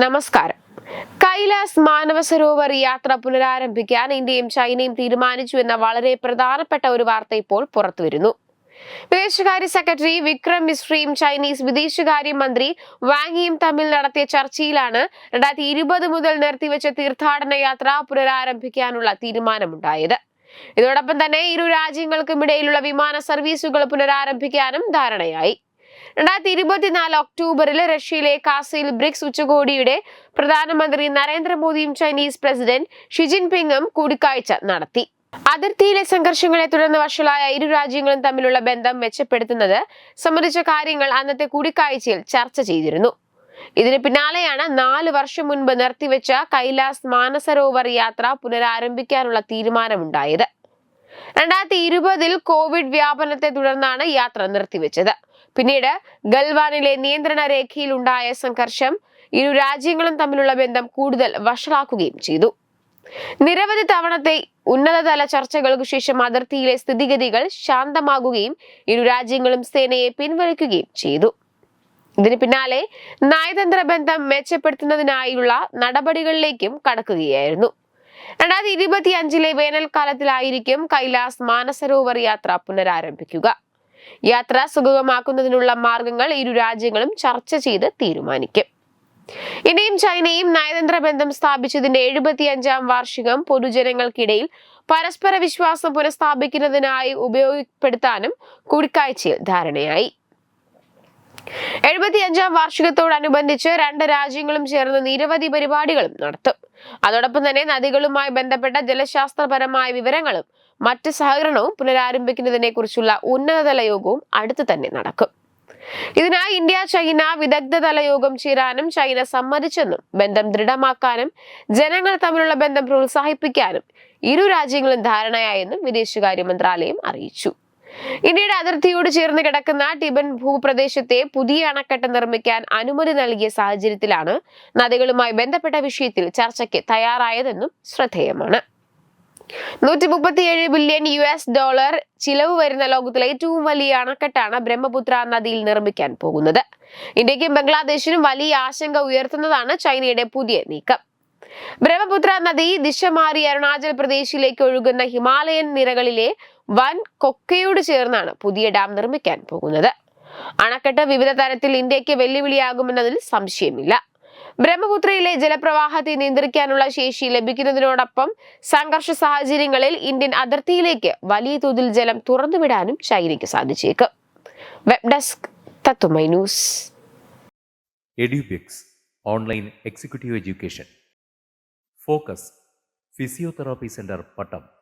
നമസ്കാരം. കൈലാസ് മാനവ സരോവർ യാത്ര പുനരാരംഭിക്കാൻ ഇന്ത്യയും ചൈനയും തീരുമാനിച്ചു എന്ന വളരെ പ്രധാനപ്പെട്ട ഒരു വാർത്ത ഇപ്പോൾ പുറത്തുവരുന്നു. വിദേശകാര്യ സെക്രട്ടറി വിക്രം മിശ്രയും ചൈനീസ് വിദേശകാര്യ മന്ത്രി വാങ്ങിയും തമ്മിൽ നടത്തിയ ചർച്ചയിലാണ് രണ്ടായിരത്തി ഇരുപത് മുതൽ നിർത്തിവെച്ച തീർത്ഥാടന യാത്ര പുനരാരംഭിക്കാനുള്ള തീരുമാനമുണ്ടായത്. ഇതോടൊപ്പം തന്നെ ഇരു രാജ്യങ്ങൾക്കും ഇടയിലുള്ള വിമാന സർവീസുകൾ പുനരാരംഭിക്കാനും ധാരണയായി. രണ്ടായിരത്തി ഇരുപത്തിനാല് ഒക്ടോബറിൽ റഷ്യയിലെ കാസിൽ ബ്രിക്സ് ഉച്ചകോടിയുടെ പ്രധാനമന്ത്രി നരേന്ദ്രമോദിയും ചൈനീസ് പ്രസിഡന്റ് ഷി ജിൻപിങ്ങും കൂടിക്കാഴ്ച നടത്തി. അതിർത്തിയിലെ സംഘർഷങ്ങളെ തുടർന്ന് വഷളായ ഇരു രാജ്യങ്ങളും തമ്മിലുള്ള ബന്ധം മെച്ചപ്പെടുത്തുന്നത് സംബന്ധിച്ച കാര്യങ്ങൾ അന്നത്തെ കൂടിക്കാഴ്ചയിൽ ചർച്ച ചെയ്തിരുന്നു. ഇതിന് പിന്നാലെയാണ് നാല് വർഷം മുൻപ് നിർത്തിവെച്ച കൈലാസ് മാനസരോവർ യാത്ര പുനരാരംഭിക്കാനുള്ള തീരുമാനമുണ്ടായത്. രണ്ടായിരത്തി ഇരുപതിൽ കോവിഡ് വ്യാപനത്തെ തുടർന്നാണ് യാത്ര നിർത്തിവെച്ചത്. പിന്നീട് ഗൽവാനിലെ നിയന്ത്രണ രേഖയിൽ ഉണ്ടായ സംഘർഷം ഇരു രാജ്യങ്ങളും തമ്മിലുള്ള ബന്ധം കൂടുതൽ വഷളാക്കുകയും ചെയ്തു. നിരവധി തവണത്തെ ഉന്നതതല ചർച്ചകൾക്ക് ശേഷം അതിർത്തിയിലെ സ്ഥിതിഗതികൾ ശാന്തമാകുകയും ഇരു രാജ്യങ്ങളും സേനയെ പിൻവലിക്കുകയും ചെയ്തു. ഇതിന് പിന്നാലെ നയതന്ത്ര ബന്ധം മെച്ചപ്പെടുത്തുന്നതിനായുള്ള നടപടികളിലേക്കും കടക്കുകയായിരുന്നു. രണ്ടായിരത്തി ഇരുപത്തി അഞ്ചിലെ വേനൽക്കാലത്തിലായിരിക്കും കൈലാസ് മാനസരോവർ യാത്ര പുനരാരംഭിക്കുക. യാത്ര സുഗമമാക്കുന്നതിനുള്ള മാർഗങ്ങൾ ഇരു രാജ്യങ്ങളും ചർച്ച ചെയ്ത് തീരുമാനിക്കും. ഇന്ത്യയും ചൈനയും നയതന്ത്ര ബന്ധം സ്ഥാപിച്ചതിന്റെ എഴുപത്തിയഞ്ചാം വാർഷികം പൊതുജനങ്ങൾക്കിടയിൽ പരസ്പര വിശ്വാസം പുനഃസ്ഥാപിക്കുന്നതിനായി ഉപയോഗപ്പെടുത്താനും കൂടിക്കാഴ്ചയിൽ ധാരണയായി. എഴുപത്തിയഞ്ചാം വാർഷികത്തോടനുബന്ധിച്ച് രണ്ട് രാജ്യങ്ങളും ചേർന്ന് നിരവധി പരിപാടികളും നടത്തും. അതോടൊപ്പം തന്നെ നദികളുമായി ബന്ധപ്പെട്ട ജലശാസ്ത്രപരമായ വിവരങ്ങളും മറ്റ് സഹകരണവും പുനരാരംഭിക്കുന്നതിനെ കുറിച്ചുള്ള ഉന്നതതല യോഗവും അടുത്തു തന്നെ നടക്കും. ഇതിനായി ഇന്ത്യ ചൈന വിദഗ്ധതല യോഗം ചേരാനും ചൈന സമ്മതിച്ചെന്നും ബന്ധം ദൃഢമാക്കാനും ജനങ്ങൾ തമ്മിലുള്ള ബന്ധം പ്രോത്സാഹിപ്പിക്കാനും ഇരു രാജ്യങ്ങളും ധാരണയായെന്നും വിദേശകാര്യ മന്ത്രാലയം അറിയിച്ചു. ഇന്ത്യയുടെ അതിർത്തിയോട് ചേർന്ന് കിടക്കുന്ന ടിബൻ ഭൂപ്രദേശത്തെ പുതിയ അണക്കെട്ട് നിർമ്മിക്കാൻ അനുമതി നൽകിയ സാഹചര്യത്തിലാണ് നദികളുമായി ബന്ധപ്പെട്ട വിഷയത്തിൽ ചർച്ചയ്ക്ക് തയ്യാറായതെന്നും ശ്രദ്ധേയമാണ്. നൂറ്റി മുപ്പത്തിയേഴ് ബില്യൺ യു എസ് ഡോളർ ചിലവ് വരുന്ന ലോകത്തിലെ ഏറ്റവും വലിയ അണക്കെട്ടാണ് ബ്രഹ്മപുത്ര നദിയിൽ നിർമ്മിക്കാൻ പോകുന്നത്. ഇന്ത്യക്കും ബംഗ്ലാദേശിനും വലിയ ആശങ്ക ഉയർത്തുന്നതാണ് ചൈനയുടെ പുതിയ നീക്കം. ബ്രഹ്മപുത്ര നദി ദിശ മാറി അരുണാചൽ പ്രദേശിലേക്ക് ഒഴുകുന്ന ഹിമാലയൻ നിരകളിലെ വൻ കൊക്കയോട് ചേർന്നാണ് പുതിയ ഡാം നിർമ്മിക്കാൻ പോകുന്നത്. അണക്കെട്ട് വിവിധ തരത്തിൽ ഇന്ത്യയ്ക്ക് വെല്ലുവിളിയാകുമെന്നതിൽ സംശയമില്ല. ബ്രഹ്മപുത്രയിലെ ജലപ്രവാഹത്തെ നിയന്ത്രിക്കാനുള്ള ശേഷി ലഭിക്കുന്നതിനോടൊപ്പം സംഘർഷ സാഹചര്യങ്ങളിൽ ഇന്ത്യൻ അതിർത്തിയിലേക്ക് വലിയ തോതിൽ ജലം തുറന്നുവിടാനും ചൈനയ്ക്ക് സാധിച്ചേക്കും. Web desk news. Online executive education. Focus physiotherapy centre Pattom.